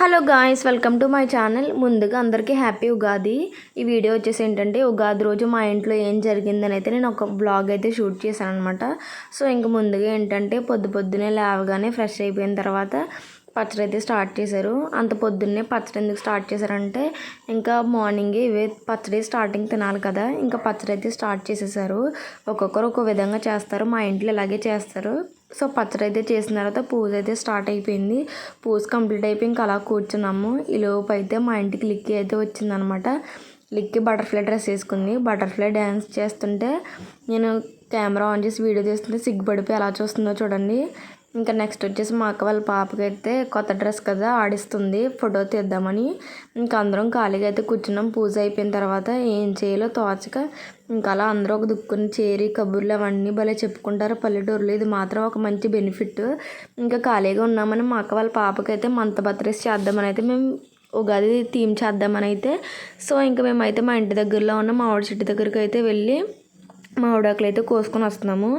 Hello guys welcome to my channel. ముందుగా అందరికీ happy Ugadi. ఈ వీడియో వచ్చేసి ఏంటంటే ఉగాది రోజు మా ఇంట్లో ఏం జరిగిందని అయితే నేను ఒక బ్లాగ్ అయితే షూట్ చేశాను అనమాట సో ఇంక ముందుగా ఏంటంటే పొద్దు పొద్దునే లేవగానే ఫ్రెష్ అయిపోయిన తర్వాత పచ్చడి అయితే స్టార్ట్ చేశారు. అంత పొద్దున్నే పచ్చడి ఎందుకు స్టార్ట్ చేశారంటే ఇంకా మార్నింగే ఇవే పచ్చడి స్టార్టింగ్ తినాలి కదా ఇంకా పచ్చడి అయితే స్టార్ట్ చేసేసారు. ఒక్కొక్కరు ఒక్కో విధంగా చేస్తారు. మా ఇంట్లో ఇలాగే చేస్తారు. సో పచ్చడి అయితే చేసిన తర్వాత పూజ అయితే స్టార్ట్ అయిపోయింది. పూజ కంప్లీట్ అయిపోయి ఇంకా అలా కూర్చున్నాము. ఈ అయితే మా ఇంటికి లిక్కి అయితే వచ్చిందనమాట. లిక్కి బటర్ఫ్లై డ్రెస్ వేసుకుంది. బటర్ఫ్లై డ్యాన్స్ చేస్తుంటే నేను కెమెరా ఆన్ చేసి వీడియో తీస్తుంటే సిగ్గుపడిపోయి ఎలా చూస్తుందో చూడండి. ఇంకా నెక్స్ట్ వచ్చేసి మా అక్క వాళ్ళ పాపకి అయితే కొత్త డ్రెస్ కదా ఆడిస్తుంది. ఫోటో తీద్దామని ఇంకా అందరం ఖాళీగా అయితే కూర్చున్నాం. పూజ అయిపోయిన తర్వాత ఏం చేయాలో తోచక ఇంకా అలా అందరూ ఒక దుక్కుని చేరి కబుర్లు అవన్నీ భలే చెప్పుకుంటారు పల్లెటూరులో. ఇది మాత్రం ఒక మంచి బెనిఫిట్ ఇంకా ఖాళీగా ఉన్నామని మా అక్క వాళ్ళ పాపకైతే మంత బర్త్డేస్ చేద్దామని అయితే మేము ఉగాది థీమ్ చేద్దామని అయితే. సో ఇంకా మేమైతే మా ఇంటి దగ్గరలో ఉన్న మామిడి చెట్టు దగ్గరికి అయితే వెళ్ళి మామిడాకులు అయితే కోసుకొని వస్తున్నాము.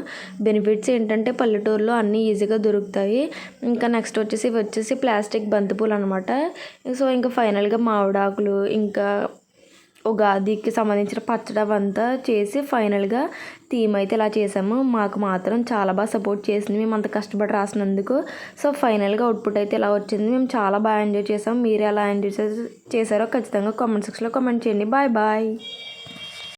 బెనిఫిట్స్ ఏంటంటే పల్లెటూరులో అన్నీ ఈజీగా దొరుకుతాయి. ఇంకా నెక్స్ట్ వచ్చేసి ఇవి వచ్చేసి ప్లాస్టిక్ బంతిపూలు అనమాట సో ఇంకా ఫైనల్గా మామిడాకులు ఇంకా ఉగాదికి సంబంధించిన పచ్చడి అవంతా చేసి ఫైనల్గా థీమ్ అయితే ఇలా చేసాము. మాకు మాత్రం చాలా బాగా సపోర్ట్ చేసింది. మేము అంత కష్టపడి రాసినందుకు. సో ఫైనల్గా అవుట్పుట్ అయితే ఇలా వచ్చింది. మేము చాలా బాగా ఎంజాయ్ చేసాం. మీరు ఎలా ఎంజాయ్ చేసారో ఖచ్చితంగా కామెంట్ సెక్షన్లో కామెంట్ చేయండి. Bye bye.